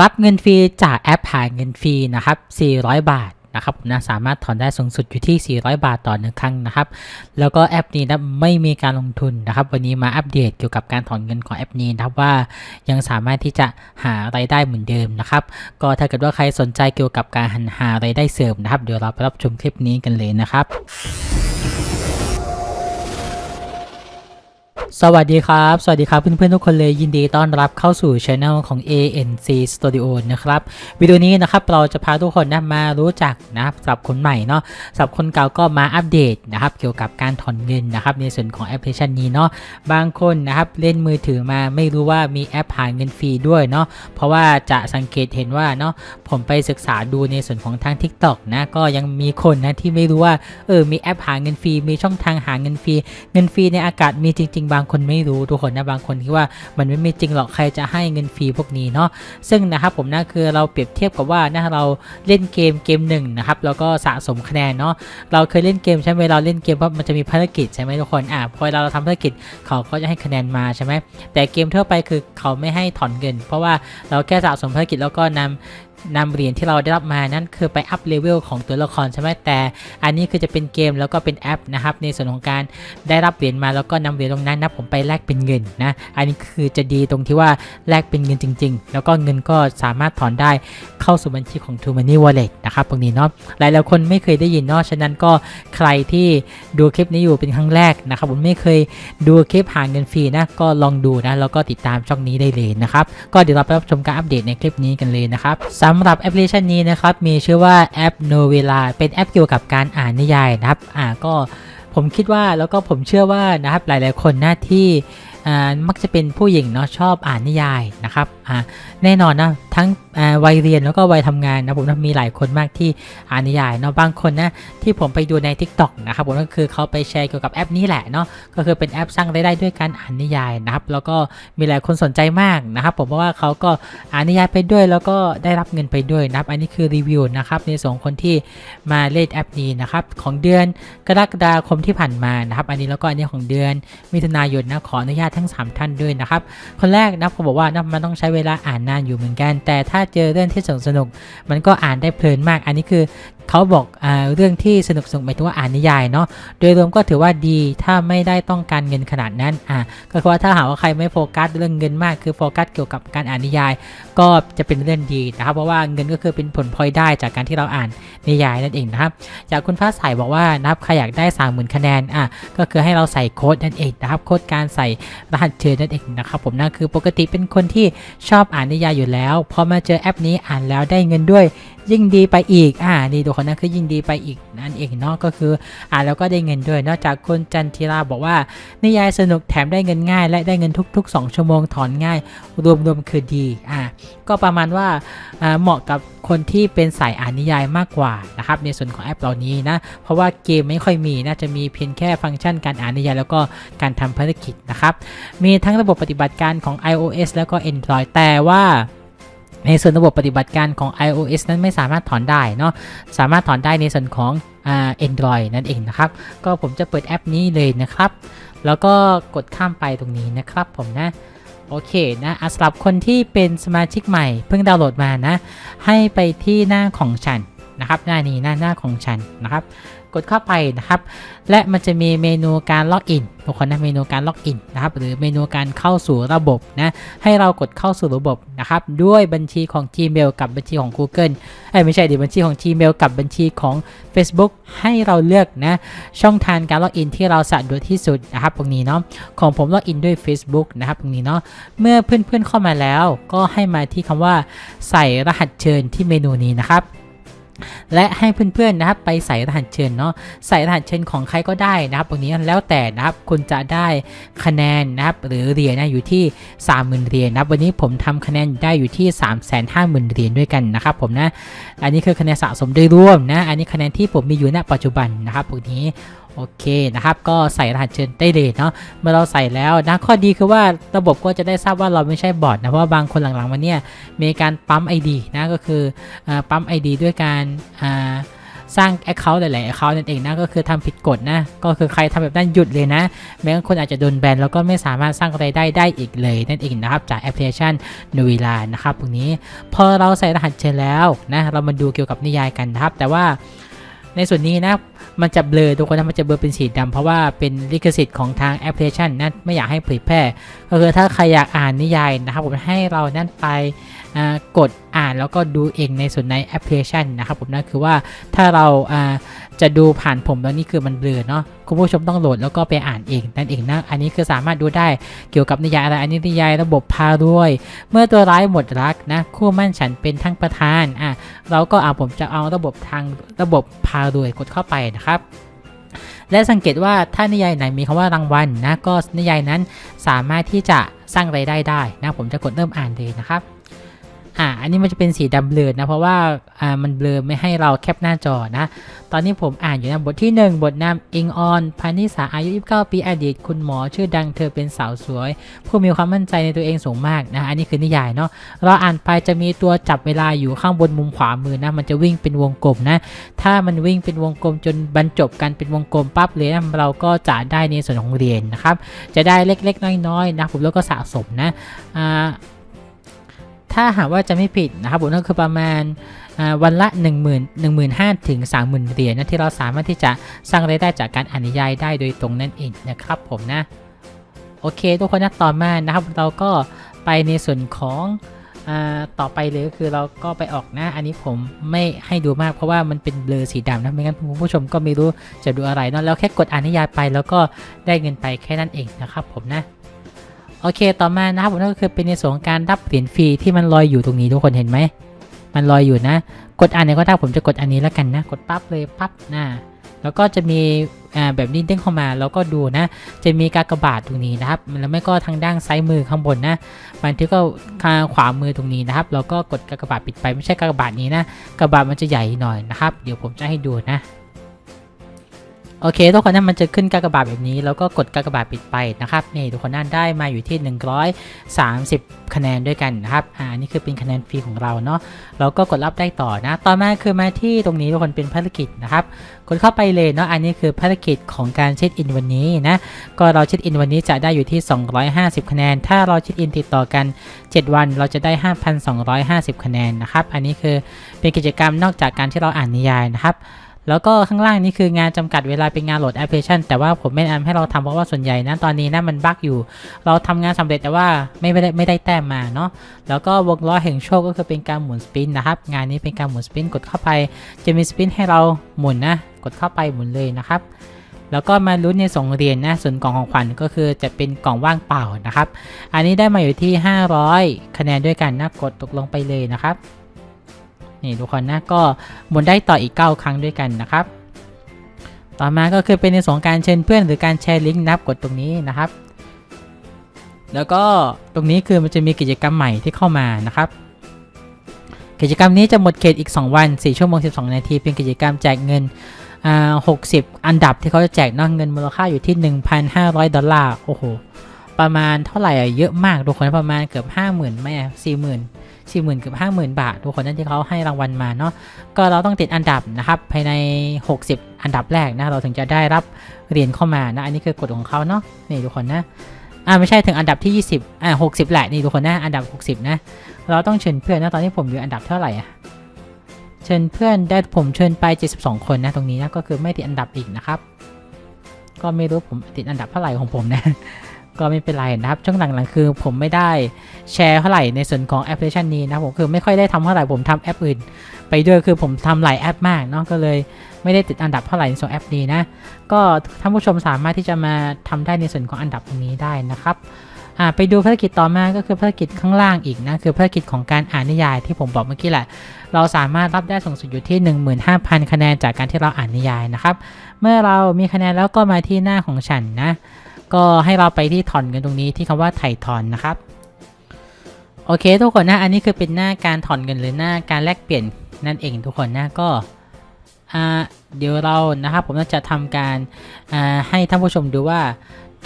รับเงินฟรีจากแอปหาเงินฟรีนะครับ 400 บาทนะครับนะสามารถถอนได้สูงสุดอยู่ที่ 400 บาทต่อหนึ่งครั้งนะครับ แล้วก็แอปนี้นะไม่มีการลงทุนนะครับ วันนี้มาอัปเดตเกี่ยวกับการถอนเงินของแอปนี้นะครับว่ายังสามารถที่จะหารายได้เหมือนเดิมนะครับ ก็ถ้าเกิดว่าใครสนใจเกี่ยวกับการหารายได้เสริมนะครับ เดี๋ยวเราไปรับชมคลิปนี้กันเลยนะครับ สวัสดีครับ สวัสดีครับเพื่อนๆทุกคนเลยยินดีต้อนรับเข้าสู่ช anel ของ ANC Studio นะครับวิดีโอนี้นะครับเราจะพาทุกคนนะมารู้จักนะครับสำหรับคนใหม่เนาะสำหรับคนเก่าก็มาอัปเดตนะครับเกี่ยวกับการถอนเงินนะครับในส่วนของแอปพลิเคชันนี้เนาะบางคนนะครับเล่นมือถือมาไม่รู้ว่ามีแอปหาเงินฟรีด้วยเนาะเพราะว่าจะสังเกตเห็นว่าเนาะผมไปศึกษาดูในส่วนของทาง TikTok นะก็ยังมีคนนะที่ไม่รู้ว่าเออมีแอปหาเงินฟรีมีช่องทางหาเงินฟรีเงินฟรีในอากาศมีจริงๆบางางคนไม่รู้ทุกคนนะบางคนคิดว่ามันไม่มีจริงหรอกใครจะให้เงินฟรีพวกนี้เนาะซึ่งนะครับผมนะคือเราเปรียบเทียบกับว่านะเราเล่นเกมเกมหนึ่งนะครับแล้วก็สะสมคะแนนเนาะเราเคยเล่นเกมใช่ไหมเราเล่นเกมเพราะมันจะมีภารกิจใช่ไหมทุกคนอะพอเราทำภารกิจเขาก็จะให้คะแนนมาใช่ไหมแต่เกมทั่วไปคือเขาไม่ให้ถอนเงิน เพราะว่าเราแค่สะสมภารกิจแล้วก็นำ นำเหรียญที่เราได้รับมานั้นคือไปอัพเลเวลของตัวละครใช่ไหมแต่อันนี้คือจะเป็นเกมแล้วก็เป็นแอปนะครับในส่วนของการได้รับเหรียญมาแล้วก็นำเหรียญตรงนั้นนะผมไปแลกเป็นเงินนะอันนี้คือจะดีตรงที่ว่าแลกเป็นเงินจริง ๆ แล้วก็เงินก็สามารถถอนได้เข้าสู่บัญชีของ t o Money Wallet นะครับตรงนี้เนาะหลายๆคนไม่เคยได้ยินเนาะฉะนั้นก็ใครที่ดูคลิปนี้อยู่เป็นครั้งแรกนะครับผมไม่เคยดูคลิปหาเงินฟรีนะก็ลองดูนะแล้วก็ติดตามช่องนี้ได้เลยนะครับก็เดี๋ยวเราไปรับชมการอัปเดตในคลิปนี้กันเลยนะครับำหรับแอปพลิเคชันนี้นะครับมีชื่อว่าแอปโนเวลาเป็นแอปเกี่ยวกับการอ่านนิยายนะครับอ่าก็ผมคิดว่าแล้วก็ผมเชื่อว่านะครับหลาย ๆ คนหน้าที่อ่ามักจะเป็นผู้หญิงเนาะชอบอ่านนิยายนะครับอ่าแน่นอนนะทั้ง วัยเรียนแล้วก็วัยทำงานนะผมนะมีหลายคนมากที่อ่านนิยายเนาะบางคนนะที่ผมไปดูใน TikTok นะครับผมก็คือเขาไปแชร์เกี่ยวกับแอปนี้แหละเนาะก็คือเป็นแอปสร้างรายได้ด้วยการอ่านนิยายนะครับแล้วก็มีหลายคนสนใจมากนะครับผมเพราะว่าเขาก็อ่านนิยายไปด้วยแล้วก็ได้รับเงินไปด้วยนะครับอันนี้คือรีวิวนะครับในส่วนของคนที่มาเล่นแอปนี้นะครับของเดือนกรกฎาคมที่ผ่านมานะครับอันนี้แล้วก็อันนี้ของเดือนมิถุนายนนะขออนุญาตทั้ง 3 ท่านด้วยนะครับคนแรกนะผมบอกว่านะมันต้องใช้เวลาอ่านนานอยู่เหมือนกัน แต่ถ้าเจอเรื่องที่สนุกสนุกมันก็อ่านได้เพลินมาก อันนี้คือ เขาบอกอาเรื่องที่สนุกสนุกหมายถึงว่าอ่านนิยายเนาะโดยรวมก็ถือว่าดีถ้าไม่ได้ต้องการเงินขนาดนั้นอ่าก็คือว่าถ้าหากว่าใครไม่โฟกัสเรื่องเงินมากคือโฟกัสเกี่ยวกับการอ่านนิยาย ก็จะเป็นเรื่องดีนะครับเพราะว่าเงินก็คือเป็นผลพลอยได้จากการที่เราอ่านนิยายนั่นเองนะครับจากคุณฟ้าใสบอกว่านะครับใครอยากได้3 0,000คะแนนอะก็คือให้เราใส่โค้ดนั่นเองนะครับโค้ดการใส่รหัสเชิญนั่นเองนะครับผมนั่นคือปกติเป็นคนที่ชอบอ่านนิยายอยู่แล้วพอมาเจอแอปนี้อ่านแล้วได้เงินด้วย ยิ่งดีไปอีกอ่านี่ดูคนนั้นคือยิ่งดีไปอีกนั่นเองเนาะก็คืออ่านแล้วก็ได้เงินด้วยนอกจากคุณจันทิราบอกว่านิยายสนุกแถมได้เงินง่าย และได้เงินทุก ๆ 2 ชั่วโมงถอนง่าย รวมๆคือดีอ่าก็ประมาณว่าอ่าเหมาะกับคนที่เป็นสายอ่านนิยายมากกว่านะครับในส่วนของแอปเหล่านี้นะเพราะว่าเกมไม่ค่อยมีน่าจะมีเพียงแค่ฟังก์ชันการอ่านนิยายแล้วก็การทำภารกิจนะครับมีทั้งระบบปฏิบัติการของ iOS แล้วก็ Android แต่ว่า ในส่วนระบบปฏิบัติการของ iOS นั้นไม่สามารถถอนได้เนาะ สามารถถอนได้ในส่วนของอ่า Android นั่นเองนะครับ ก็ผมจะเปิดแอปนี้เลยนะครับ แล้วก็กดข้ามไปตรงนี้นะครับผมนะโอเคนะอะสำหรับคนที่เป็นสมาชิกใหม่เพิ่งดาวน์โหลดมานะ ให้ไปที่หน้าของฉันนะครับ หน้านี้หน้าหน้าของฉันนะครับ กดเข้าไปนะครับและมันจะมีเมนูการล็อกอินทุกคนนะเมนูการล็อกอินนะครับหรือเมนูการเข้าสู่ระบบนะให้เรากดเข้าสู่ระบบนะครับด้วยบัญชีของ Gmail กับบัญชีของ Google เอ้ไม่ใช่ดิบัญชีของ Gmail กับบัญชีของ Facebook ให้เราเลือกนะช่องทางการล็อกอินที่เราสะดวกที่สุดนะครับตรงนี้เนาะของผมล็อกอินด้วย Facebook นะครับตรงนี้เนาะเมื่อเพื่อนๆเข้ามาแล้ว ก็ให้มาที่คำว่าใส่รหัสเชิญที่เมนูนี้นะครับ และให้เพื่อนๆนะครับไปใส่รหัสเชิญเนาะใส่รหัสเชิญของใครก็ได้นะครับตรงนี้แล้วแต่นะครับคุณจะได้คะแนนนะครับหรือเหรียญนะอยู่ที่ 30,000เหรียญนะครับวันนี้ผมทำคะแนนได้อยู่ที่ 350,000เหรียญด้วยกันนะครับผมนะอันนี้คือคะแนนสะสมโดยรวมนะอันนี้คะแนนที่ผมมีอยู่ณปัจจุบันนะครับตรงนี้ โอเคนะครับ ก็ใส่รหัสเชิญได้เลยเนาะเมื่อเราใส่แล้วนะข้อดีคือว่าระบบก็จะได้ทราบว่าเราไม่ใช่บอทนะเพราะว่าบางคนหลังๆมาเนี่ยมีการปั๊ม ID นะก็คืออปั๊ม ID ด้วยการสร้าง Account หลายๆ Account นั่นเองนะก็คือทำผิดกฎนะ ก็คือใครทำแบบนั้นหยุดเลยนะแม้ว่าคนอาจจะโดนแบนแล้วก็ไม่สามารถสร้างรายได้ได้อีกเลยนั่นเองนะครับจากแอปพลิเคชันนูวิลานะครับตรงนี้ พอเราใส่รหัสเจอแล้วนะเรามาดูเกี่ยวกับนิยายกันนะครับ แต่ว่า ในส่วนนี้นะ มันจะเบลอทุกคนนะมันจะเบลอเป็นสีดำเพราะว่าเป็นลิขสิทธิ์ของทางแอปพลิเคชันนะไม่อยากให้เผยแพร่ ก็คือถ้าใครอยากอ่านนิยายนะครับผมให้เรานั่นไปกดอ่านแล้วก็ดูเองในส่วนในแอปพลิเคชันนะครับผมนั่นคือว่าถ้าเราอ่า จะดูผ่านผมแล้วนี่คือมันเบลอเนาะคุณผู้ชมต้องโหลดแล้วก็ไปอ่านเองนั่นเองนะอันนี้คือสามารถดูได้เกี่ยวกับนิยายอะไรอันนี้นิยายระบบพารวย เมื่อตัวร้ายหมดรักนะคู่มั่นฉันเป็นทั้งประธานอะเราก็เอาผมจะเอาระบบทางระบบพารวยกดเข้าไปนะครับและสังเกตว่าถ้านิยายไหนมีคำว่ารางวัลนะก็นิยายนั้นสามารถที่จะสร้างรายได้ได้นะผมจะกดเริ่มอ่านเลยนะครับ อ่าอันนี้มันจะเป็นสีดำเบลอนะ เพราะว่าอ่ามันเบลอไม่ให้เราแคปหน้าจอนะ ตอนนี้ผมอ่านอยู่นะบทที่ 1 บทนำอิงออนพานิสาอายุ 29 ปีอดีต คุณหมอชื่อดังเธอเป็นสาวสวย ผู้มีความมั่นใจในตัวเองสูงมากนะอันนี้คือนิยายเนาะเราอ่านไปจะมีตัวจับเวลาอยู่ข้างบนมุมขวามือนะมันจะวิ่งเป็นวงกลมนะ ถ้ามันวิ่งเป็นวงกลมจนบรรจบกันเป็นวงกลมปั๊บเลยนะเราก็จะได้ในส่วนของเหรียญนะครับจะได้เล็กๆน้อยๆนะผมแล้วก็สะสมนะอ่า ถ้าหากว่าจะไม่ผิดนะครับผมก็คือประมาณอ่าวันละ 1 0 0 0 0 1 5 0 0 0ถึง30,000เหรียญนะที่เราสามารถที่จะสร้างรายได้จากการอ่านนิยายได้โดยตรงนั่นเองนะครับผมนะโอเค ทุกคนนะต่อมานะครับเราก็ไปในส่วนของอต่อไปเลยก็คือเราก็ไปออกนะอันนี้ผมไม่ให้ดูมากเพราะว่ามันเป็นเบลอสีดำนะไม่งั้นคุณผู้ชมก็ไม่รู้จะดูอะไรเนาะแล้วแค่กดอ่านนิยายไป แล้วก็ได้เงินไปแค่นั้นเองนะครับผมนะ โอเคต่อมานะครับผมนั่นก็คือเป็นในส่วนของการรับเหรียญฟรีที่มันลอยอยู่ตรงนี้ทุกคนเห็นไหมมันลอยอยู่นะ กดอ่านเนี่ยก็ได้ผมจะกดอันนี้แล้วกันนะ กดปั๊บเลยปั๊บนะแล้วก็จะมีแบบนี้เด้งเข้ามาแล้วก็ดูนะ จะมีกากบาทตรงนี้นะครับแล้วไม่ก็ทางด้านซ้ายมือข้างบนนะบางทีก็ข้างขวามือตรงนี้นะครับ เราก็กดกากบาทปิดไปไม่ใช่กากบาทนี้นะกากบาทมันจะใหญ่หน่อยนะครับ เดี๋ยวผมจะให้ดูนะ โอเค ทุกคนนะมันจะขึ้นกากบาทแบบนี้ แล้วก็กดกากบาทปิดไปนะครับนี่ทุกคนนั่นได้มาอยู่ที่ 130 คะแนนด้วยกันนะครับอ่านี่คือเป็นคะแนนฟรีของเราเนาะเราก็กดรับได้ต่อนะ ต่อมาคือมาที่ตรงนี้ทุกคนเป็นภารกิจนะครับกดเข้าไปเลยเนาะอันนี้คือภารกิจของการเช็คอินวันนี้นะก็เราเช็คอินวันนี้จะได้อยู่ที่ 250 คะแนน ถ้าเราเช็คอินติดต่อกัน 7 วันเราจะได้ 5,250 คะแนนนะครับอันนี้คือเป็นกิจกรรมนอกจากการที่เราอ่านนิยายนะครับ แล้วก็ข้างล่างนี่คืองานจำกัดเวลาเป็นงานโหลดแอปพลิเคชัน แต่ว่าผมไม่แนะนำให้เราทำเพราะว่าส่วนใหญ่นะตอนนี้นะมันบั๊กอยู่ เราทำงานสำเร็จแต่ว่าไม่ได้ไม่ได้แต้มมาเนาะแล้วก็วงล้อแห่งโชคก็คือเป็นการหมุนสปินนะครับ งานนี้เป็นการหมุนสปินกดเข้าไปจะมีสปินให้เราหมุนนะ กดเข้าไปหมุนเลยนะครับแล้วก็มาลุ้นในส่งเหรียญนะส่วนกล่องของขวัญก็คือจะเป็นกล่องว่างเปล่านะครับ อันนี้ได้มาอยู่ที่ 500 คะแนนด้วยกันนะกดตกลงไปเลยนะครับ นี่ทุกคนนะก็หมุนได้ต่ออีก 9 ครั้งด้วยกันนะครับ ต่อมาก็คือเป็นในส่วนการเชิญเพื่อนหรือการแชร์ลิงก์นับกดตรงนี้นะครับ แล้วก็ตรงนี้คือมันจะมีกิจกรรมใหม่ที่เข้ามานะครับกิจกรรมนี้จะหมดเขตอีก 2 วัน 4 ชั่วโมง 12 นาที เป็นกิจกรรมแจกเงินอ่า60 อันดับที่เขาจะแจกเนอกเงินมูลค่าอยู่ที่ 1,500 ดอลลาร์ โอ้โห ประมาณเท่าไหร่อะเยอะมาก ทุกคนประมาณเกือบ 50,000 ไม่อะ40,000 40,000เกือบ50,000บาท ทุกคนนั่นที่เขาให้รางวัลมาเนาะก็เราต้องติดอันดับนะครับภายใน 60 อันดับแรกนะเราถึงจะได้รับเหรียญเข้ามานะอันนี้คือกฎของเขาเนาะนี่ทุกคนนะอ่าไม่ใช่ถึงอันดับที่ 20อ่า60 แหละนี่ทุกคนนะอันดับ 60 นะ เราต้องเชิญเพื่อนนะตอนนี้ผมอยู่อันดับเท่าไหร่อะเชิญเพื่อนได้ผมเชิญไป 72 คนนะตรงนี้นะก็คือไม่ติดอันดับอีกนะครับ ก็ไม่รู้ผมติดอันดับเท่าไหร่ของผมนะ ก็ไม่เป็นไรนะครับช่วงหลังๆคือผมไม่ได้แชร์เท่าไหร่ในส่วนของแอปพลิเคชันนี้นะผมคือไม่ค่อยได้ทำเท่าไหร่ผมทำแอปอื่น ไปด้วยคือผมทำหลายแอปมากเนาะก็เลยไม่ได้ติดอันดับเท่าไหร่ในส่วนแอปนี้นะก็ท่านผู้ชมสามารถที่จะมาทำได้ในส่วนของอันดับตรงนี้ได้นะครับอ่าไปดูภารกิจต่อมาก็คือภารกิจข้างล่างอีกนะคือภารกิจของการอ่านนิยายที่ผมบอกเมื่อกี้แหละ เราสามารถรับได้สูงสุดอยู่ที่ 15,000 คะแนนจากการที่เราอ่านนิยายนะครับ เมื่อเรามีคะแนนแล้วก็มาที่หน้าของฉันนะ ก็ให้เราไปที่ถอนเงินตรงนี้ที่คำว่าไถ่ถอนนะครับ โอเคทุกคนนะอันนี้คือเป็นหน้าการถอนเงินหรือหน้าการแลกเปลี่ยนนั่นเองทุกคนนะก็เดี๋ยวเรานะครับผมจะทำการให้ท่านผู้ชมดูว่า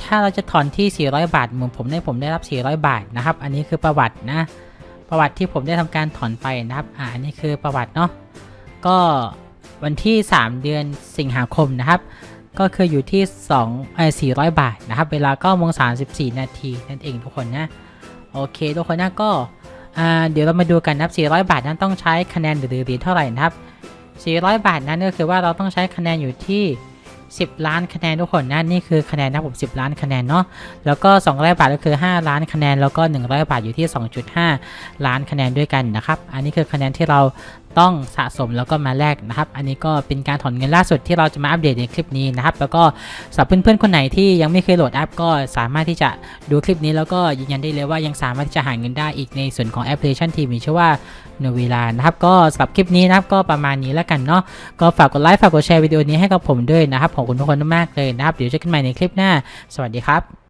ถ้าเราจะถอนที่ 400 บาทเหมือนผมได้ผมได้รับ 400 บาทนะครับ อันนี้คือประวัตินะประวัติที่ผมได้ทำการถอนไปนะครับอ่าอันนี้คือประวัติเนาะก็วันที่ 3 เดือนสิงหาคมนะครับ ก็คืออยู่ที่2เอ่อ400 บาทนะครับ เวลา9โมง34 นาทีนั่นเองทุกคนนะ โอเค ทุกคนนะก็อ่าเดี๋ยวเรามาดูกันนะครับ 400 บาทนั้นต้องใช้คะแนนหรือเหรียญเท่าไหร่นะครับ 400 บาทนั้นก็คือว่าเราต้องใช้คะแนนอยู่ที่ 10 ล้านคะแนนทุกคนนะนี่คือคะแนนนะผม10 ล้านคะแนนเนาะแล้วก็200บาทก็คือ 5 ล้านคะแนนแล้วก็ 100 บาทอยู่ที่ 2.5 ล้านคะแนนด้วยกันนะครับ อันนี้คือคะแนนที่เรา ต้องสะสมแล้วก็มาแลกนะครับ อันนี้ก็เป็นการถอนเงินล่าสุดที่เราจะมาอัปเดตในคลิปนี้นะครับ แล้วก็สำหรับเพื่อนๆคนไหนที่ยังไม่เคยโหลดแอปก็สามารถที่จะดูคลิปนี้แล้วก็ยืนยันได้เลยว่ายังสามารถที่จะหาเงินได้อีกในส่วนของแอปพลิเคชันทีมีชื่อว่า n o v e l a นะครับ ก็สำหรับคลิปนี้นะครับก็ประมาณนี้แล้วกันเนาะ ก็ฝากกดไลค์ฝากกดแชร์วิดีโอนี้ให้กับผมด้วยนะครับ ขอบคุณทุกคนมากๆเลยนะครับ เดี๋ยวเจอกันใหม่ในคลิปหน้า สวัสดีครับ